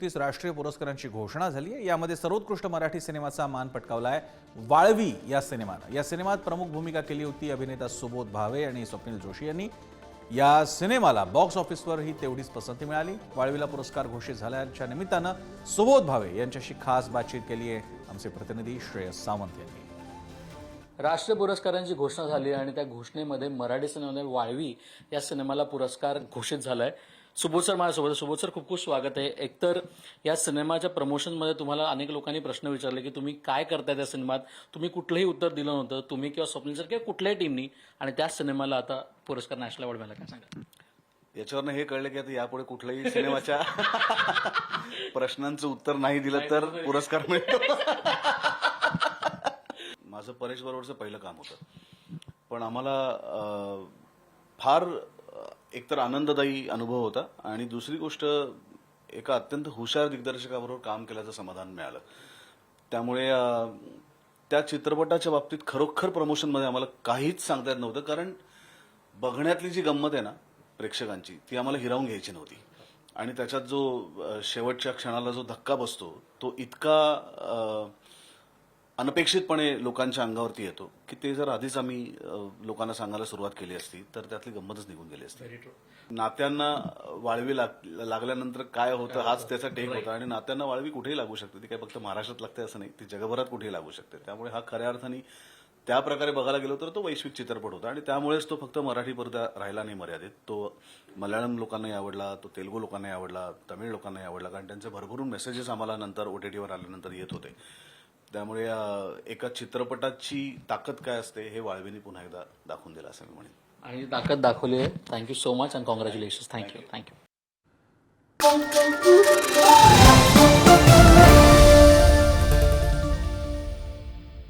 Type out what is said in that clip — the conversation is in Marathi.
तीस राष्ट्रीय पुरस्कारांची घोषणा झाली आहे. यामध्ये सर्वोत्कृष्ट मराठी सिनेमाचा मान पटकावला आहे वाळवी या सिनेमानं. या सिनेमात प्रमुख भूमिका केली होती अभिनेता सुबोध भावे आणि स्वप्नील जोशी यांनी. या सिनेमाला बॉक्स ऑफिसवरही तेवढीच पसंती मिळाली. वाळवीला पुरस्कार घोषित झाल्याच्या निमित्तानं सुबोध भावे यांच्याशी खास बातचीत केली आहे आमचे प्रतिनिधी श्रेयस सावंत यांनी. राष्ट्रीय पुरस्कारांची घोषणा झाली आणि त्या घोषणेमध्ये मराठी सिनेमाने वाळवी या सिनेमाला पुरस्कार घोषित झालाय. सुबोध सर माझ्यासोबत. सुबोध सर खूप खूप स्वागत आहे. एकतर या सिनेमाच्या प्रमोशनमध्ये तुम्हाला अनेक लोकांनी प्रश्न विचारले की तुम्ही काय करताय त्या सिनेमात? तुम्ही कुठलंही उत्तर दिलं नव्हतं. तुम्ही किंवा स्वप्नील सर किंवा कुठल्याही टीमनी आणि त्या सिनेमाला आता पुरस्कार नॅशनल अवॉर्ड मिळाला. काय सांगा याच्यावरनं हे कळलं की आता यापुढे कुठल्याही सिनेमाच्या प्रश्नांचं उत्तर नाही दिलं तर पुरस्कार मिळतो. माझं परेश बरोबरचं पहिलं काम होतं. पण आम्हाला फार एकतर आनंददायी अनुभव होता आणि दुसरी गोष्ट एका अत्यंत हुशार दिग्दर्शकाबरोबर काम केल्याचं समाधान मिळालं. त्यामुळे त्या चित्रपटाच्या बाबतीत खरोखर प्रमोशनमध्ये आम्हाला काहीच सांगता येत नव्हतं कारण बघण्यातली जी गंमत आहे ना प्रेक्षकांची ती आम्हाला हिरावून घ्यायची नव्हती. आणि त्याच्यात जो शेवटच्या क्षणाला जो धक्का बसतो तो इतका अनपेक्षितपणे लोकांच्या अंगावरती येतो की ते जर आधीच आम्ही लोकांना सांगायला सुरुवात केली असती तर त्यातली गंमतच निघून गेली असती. नात्यांना वाळवी लाग- लागल्यानंतर काय होतं हाच त्याचा टेक होता. आणि नात्यांना वाळवी कुठेही लागू शकते. ती काय फक्त महाराष्ट्रात लागते असं नाही ती जगभरात कुठेही लागू शकते. त्यामुळे हा खऱ्या अर्थाने त्या प्रकारे बघायला गेलो तर तो वैश्विक चित्रपट होता. आणि त्यामुळेच तो फक्त मराठी पुरता राहिला नाही मर्यादित. तो मल्याळम लोकांनाही आवडला तो तेलुगू लोकांनाही आवडला तमिळ लोकांनाही आवडला कारण त्यांचे भरभरून मेसेजेस आम्हाला नंतर ओटीटीवर आल्यानंतर येत होते. त्यामुळे एका चित्रपटाची ताकद काय असते हे वाळवीने पुन्हा एकदा दाखवून दिलं असं मी म्हणेन. आणि ताकद दाखवली आहे. Thank you so much and congratulation thank you thank you Thank you.